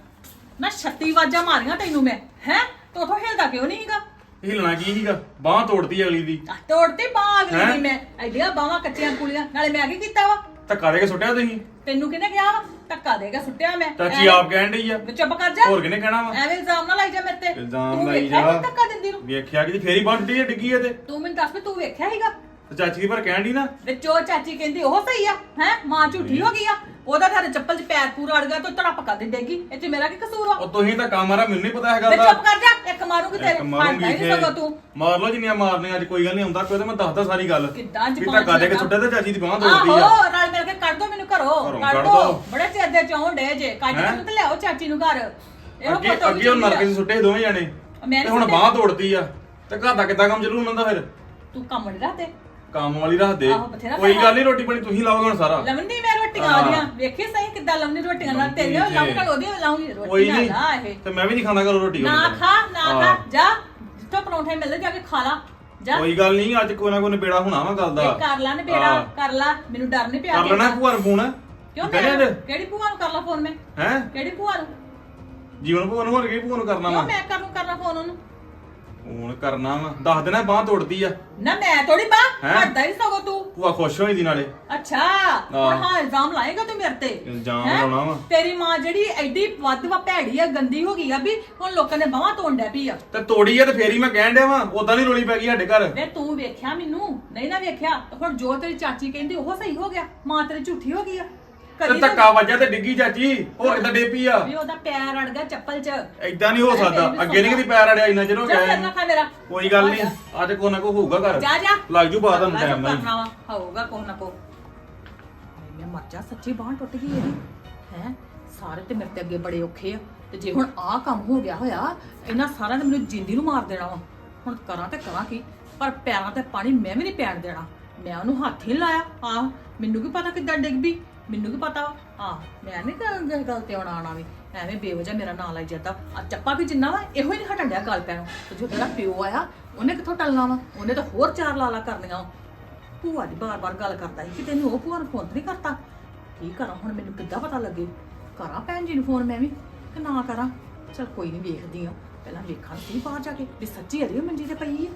ਮੈਂ 36 ਵਾਜਾਂ ਮਾਰੀਆਂ ਤੈਨੂੰ ਮੈਂ, ਹੈ? ਤੂੰ ਉਥੋਂ ਹਿਲਦਾ ਕਿਉਂ ਨਹੀਂ ਹੈਗਾ ਹਿਲਣਾ ਕੀ ਸੀਗਾ? ਬਾਹ ਤੋੜਤੀ ਅਗਲੀ ਦੀ। ਤੋੜਤੀ ਬਾਹ ਅਗਲੀ? ਦੀ ਮੈਂ। ਐਡੀਆਂ ਬਾਹਾਂ ਕੱਚੀਆਂ ਕੁਲੀਆਂ। ਨਾਲੇ ਮੈਂ ਕੀ ਕੀਤਾ ਵਾ? ਧੱਕਾ ਦੇ ਕੇ ਸੁੱਟਿਆ ਤੁਸੀਂ? ਤੈਨੂੰ ਕਿਹਨੇ ਕਿਹਾ ਵਾ? ਧੱਕਾ ਦੇਗਾ ਸੁੱਟਿਆ ਮੈਂ। ਚਾਚੀ ਆਪ ਕਹਿਣ ਡਈ ਆ। ਚੁੱਪ ਕਰ ਜਾ। ਹੋਰ ਕਿਹਨੇ ਕਹਿਣਾ ਵਾ? ਐਵੇਂ ਇਲਜ਼ਾਮ ਨਾ ਲਾਈ ਜਾ ਮੇਰੇ ਤੇ। ਇਲਜ਼ਾਮ ਲਾਈ ਜਾ। ਧੱਕਾ ਦਿੰਦੀ ਨੂੰ? ਵੇਖਿਆ ਕਿ ਫੇਰੀ ਆ, ਡਿੱਗੀ ਆ ਤੇ। ਤੂੰ ਮੈਨੂੰ ਦੱਸ ਵੀ ਤੂੰ ਵੇਖਿਆ ਸੀਗਾ? ਤੇ ਚਾਚੀ ਦੀ ਪਰ ਕਹਿਣ ਡਈ ਨਾ? ਵਿੱਚ ਉਹ ਚਾਚੀ ਕਹਿੰਦੀ ਉਹ ਸਹੀ ਆ ਹੈ? ਮਾਂ ਝੂਠੀ ਹੋ ਗਈ ਆ। ਉਹਦਾ ਤੁਹਾਡੇ ਚੱਪਲ 'ਚ ਪੈਰ ਪੂਰਾ ਅੜ ਗਿਆ ਤੂੰ ਧੜਪ ਕਰ ਦੇਗੀ ਇਹ 'ਚ ਮੇਰਾ ਕੀ ਕਸੂਰ ਆ? ਉਹ ਤੁਸੀਂ ਤਾਂ ਕੰਮ ਮੈਨੂੰ ਨਹੀਂ ਪਤਾ ਹੈਗਾ ਵੇ ਚੁੱਪ ਕਰ ਜਾ ਇੱਕ ਮਾਰੂਗੀ ਤੇਰੇ। ਮਾਰੂੰਗੀ ਹੀ ਨਹੀਂ ਸਗੋਂ ਤੂੰ। ਮਾਰ ਲਓ ਜਿੰਨੀਆਂ ਮਾਰਨੀਆਂ ਅੱਜ ਕੋਈ ਗੱਲ ਨਹੀਂ ਹੁੰਦਾ ਕੋਈ ਤਾਂ ਮੈਂ ਦੱਸਦਾ ਸਾਰੀ ਗੱਲ। ਕਿੱਦਾਂ ਜ਼ਬਾਨ ਧੱਕਾ ਦੇ ਕੇ? ਸੁੱਟਿਆ ਤੇ ਚਾਚੀ ਦੀ ਬਾਹ ਤੋੜਦੀ ਆ। ਆਹੋ ਰਲ ਮਿਲ ਕੇ ਕੱਢ ਦੋ ਮੈਨੂੰ ਘਰੋਂ। ਕੱਢ ਦੋ। ਬੜੇ ਚਿਰ ਦੇ ਚੌਂ ਡੇ ਜੇ। ਕੱਢ? ਕੇ ਤੇ ਲਿਆਓ ਚਾਚੀ ਨੂੰ ਘਰ। ਇਹੋ ਫੋਟੋ ਅੱਗੇ ਉਹ ਨਰਕ 'ਚ ਸੁੱਟੇ ਦੋਵੇਂ ਜਾਣੇ। ਤੇ ਹੁਣ। ਬਾਹ ਤੋੜਦੀ ਆ। ਤੇ ਘਰ ਦਾ ਕਿੱਦਾਂ ਕੰਮ ਚੱਲੂ ਉਹਨਾਂ ਦਾ ਫਿਰ? ਤੂੰ ਕੰਮ ਨਹੀਂ ਰੱਖਦੇ। ਕੰਮ ਵਾਲੀ ਰੱਖ ਦੇ। ਆਹੋ, ਬਥੇਰਾ ਕੋਈ। ਗੱਲ ਨਹੀਂ ਰੋਟੀ ਪਾਣੀ ਤੁਸੀਂ ਲਾਓਗੇ ਹੁਣ ਸਾਰਾ। ਲਵੰਦੀ ਮੈਂ ਰੋਟੀਆਂ ਹਾਂ। ਆਉਂਦੀਆਂ ਵੇਖੀ ਸਹੀ ਕਿੱਦਾਂ ਲਵੰਦੀ ਰੋਟੀਆਂ ਨਾਲ ਜੇ। ਲੰਕਲ ਉਹਦੀ ਲਾਉਂਗੀ ਕੋਈ ਰੋਟੀਆਂ ਨਹੀਂ ਲਾ ਇਹ। ਤੇ ਮੈਂ ਵੀ ਨਹੀਂ ਖਾਣਾ ਕਰੋ ਰੋਟੀ ਨਾ ਖਾ ਨਾ ਹਾਂ। ਖਾ ਜਾ ਜਿੱਥੋਂ ਪਰੌਂਠੇ ਮਿਲਦੇ ਜਾ ਕੇ ਖਾ ਲਾ। ਜਾ। ਕੋਈ ਗੱਲ ਨਹੀਂ ਅੱਜ ਕੋਈ ਨਾ ਕੋਈ ਨਿਬੇੜਾ ਹੋਣਾ ਵਾ ਗੱਲ ਦਾ। ਕਰ ਲਾ ਨਿਬੇੜਾ ਹਾਂ। ਕਰ ਲਾ। ਮੈਨੂੰ ਡਰ ਨਹੀਂ ਪਿਆ ਕਰ ਲੈਣਾ ਭੂਆ ਨੂੰ ਫੋਨ। ਕਿਉਂ ਮੈਂ ਕਿਹੜੀ ਭੂਆ ਨੂੰ ਕਰ ਲਾ ਫੋਨ ਮੈਂ? ਹੈ? ਕਿਹੜੀ ਭੂਆ ਨੂੰ? ਜੀਵਨ ਭੂਆ ਨੂੰ ਹੋਰ ਕੀ ਭੂਆ ਨੂੰ ਕਰਨਾ ਕਿਉਂ ਵਾ? ਮੈਂ ਕਰ ਨੂੰ ਕਰਨਾ ਫੋਨ ਉਹਨੂੰ? ਫੋਨ ਕਰਨਾ ਵਾ। ਦੱਸ ਦੇਣਾ ਬਾਹ ਤੋੜਦੀ ਆ। ਨਾ ਮੈਂ ਥੋੜੀ ਬਾ ਹੈਂ? ਹਟਦਾ ਹੀ ਸਗੋ ਤੂੰ। ਭੂਆ ਖੁਸ਼ ਹੋਈ ਦੀ ਨਾਲੇ। ਅੱਛਾ ਹੁਣ ਹਾਂ ਇਲਜ਼ਾਮ ਲਾਏਗਾ ਤੂੰ ਮੇਰੇ ਤੇ। ਇਲਜ਼ਾਮ ਹੈਂ? ਲਾਉਣਾ ਵਾ। ਤੇਰੀ ਮਾਂ ਜਿਹੜੀ ਐਡੀ ਵੱਧ ਵਾ ਭੈੜੀ ਆ ਗੰਦੀ ਹੋ ਗਈ ਆ ਵੀ ਹੁਣ ਲੋਕਾਂ ਦੇ ਬਾਹਾਂ ਤੋੜ ਡੈ ਪਈ ਆ। ਤੇ ਤੋੜੀ ਆ ਤੇ ਫੇਰ ਹੀ ਮੈਂ ਕਹਿਣ ਡਿਆ ਵਾ ਉਦਾਂ ਦੀ ਰੋਲੀ ਪੈ ਗਈ ਸਾਡੇ ਘਰ। ਵੇ ਤੂੰ ਵੇਖਿਆ ਮੈਨੂੰ? ਨਹੀਂ ਨਾ ਵੇਖਿਆ। ਤੇ ਹੁਣ ਜੋ ਤੇਰੀ ਚਾਚੀ ਕਹਿੰਦੀ ਉਹ ਸਹੀ ਹੋ ਗਿਆ। ਮਾਂ ਤੇਰੀ ਝੂਠੀ ਹੋ ਗਈ ਆ। ਤੇ ਕਦੀ ਧੱਕਾ ਵੱਜਿਆ ਤੇ ਡਿੱਗੀ ਚਾਚੀ ਹੋਰ ਕਿੱਦਾਂ ਡੇਪੀ ਆ। ਵੀ ਉਹਦਾ ਪੈਰ ਅੜ ਗਿਆ ਚੱਪਲ 'ਚ। ਏਦਾਂ ਨਹੀਂ ਹੋ ਸਕਦਾ। ਅੱਗੇ ਨਹੀਂ ਕਦੀ ਪੈਰ ਅੜਿਆ ਇੰਨਾ ਚਿਰ ਹੋ ਜਾ ਗਿਆ ਫਿਰ ਨਾ ਖਾ ਮੇਰਾ। ਕੋਈ ਗੱਲ ਨਹੀਂ ਅੱਜ ਕੋ ਨਾ ਕੋ ਹੋਊਗਾ ਘਰ। ਜਾ ਜਾ। ਲੱਗ ਜੂ ਲੱਗ ਜੂ ਟਾਈਮ ਨਾਲ ਹੀ। ਕਰਨਾ ਵਾ। ਹੋਊਗਾ ਕੋਹ ਨਾ ਕੋ ਮੈਂ ਮਰ ਜਾ ਸੱਚੀ ਬਾਂਹ ਟੁੱਟ ਗਈ ਇਹਦੀ। ਹੈ? ਸਾਰੇ ਤੇ ਮੇਰੇ ਤੇ ਅੱਗੇ ਬੜੇ ਔਖੇ ਆ। ਤੇ ਜੇ ਹੁਣ ਆਹ ਕੰਮ ਹੋ ਗਿਆ ਹੋਇਆ ਇਹਨਾਂ ਸਾਰਿਆਂ ਨੇ ਮੈਨੂੰ ਜਿੰਦੀ ਨੂੰ ਮਾਰ ਦੇਣਾ ਵਾ। ਹੁਣ ਕਰਾਂ ਤੇ ਕਰਾਂ ਕੀ ਪਰ ਪੈਰਾਂ ਤੇ ਪਾਣੀ ਮੈਂ ਵੀ ਨਹੀਂ ਪੈਣ ਦੇਣਾ। ਮੈਂ ਉਹਨੂੰ ਹੱਥ ਹੀ ਨੀ ਲਾਇਆ। ਆਹ, ਮੈਨੂੰ ਕੀ ਪਤਾ ਕਿੱਦਾਂ ਡਿੱਗ ਵੀ ਮੈਨੂੰ ਕੀ ਪਤਾ? ਆਹ, ਮੈਂ ਨਹੀਂ ਤਾਂ ਗੱਲ ਤੇ ਆਉਣਾ ਆਣਾ ਵੀ। ਐਵੇਂ ਬੇਵਜਾ ਮੇਰਾ ਨਾਂ ਲਾਈ ਜਾਂਦਾ। ਆ ਚੱਪਾ ਵੀ ਜਿੰਨਾ ਵਾ, ਇਹੋ ਹੀ ਨਹੀਂ ਹਟਣ ਡਿਆ ਗੱਲ ਪੈਣੋਂ ਤੇ ਜੋ ਤੇਰਾ ਪਿਓ ਆਇਆ, ਉਹਨੇ ਕਿੱਥੋਂ ਟਲਣਾ ਵਾ? ਉਹਨੇ ਤਾਂ ਹੋਰ ਚਾਰ ਲਾਲਾ ਕਰਨੀਆਂ ਵਾ। ਭੂਆ ਦੀ ਬਾਰ-ਬਾਰ ਗੱਲ ਕਰਦਾ ਸੀ ਕਿ ਤੈਨੂੰ ਉਹ ਭੂਆ ਨੂੰ ਫੋਨ ਨਹੀਂ ਕਰਤਾ? ਕੀ ਕਰਾਂ ਹੁਣ? ਮੈਨੂੰ ਕਿੱਦਾਂ ਪਤਾ ਲੱਗੇ? ਕਰਾਂ ਭੈਣ ਜੀ ਨੂੰ ਫੋਨ ਮੈਂ ਵੀ? ਕਿ ਨਾ ਕਰਾਂ? ਚਲ ਕੋਈ ਨਹੀਂ ਵੇਖਦੀ ਆ। ਪਹਿਲਾਂ ਵੇਖਾਂ ਕੀ ਬਾਹਰ ਜਾ ਕੇ। ਵੀ ਸੱਚੀ ਅੜੀ ਮੰਜੀ ਤੇ ਪਈ ਆ?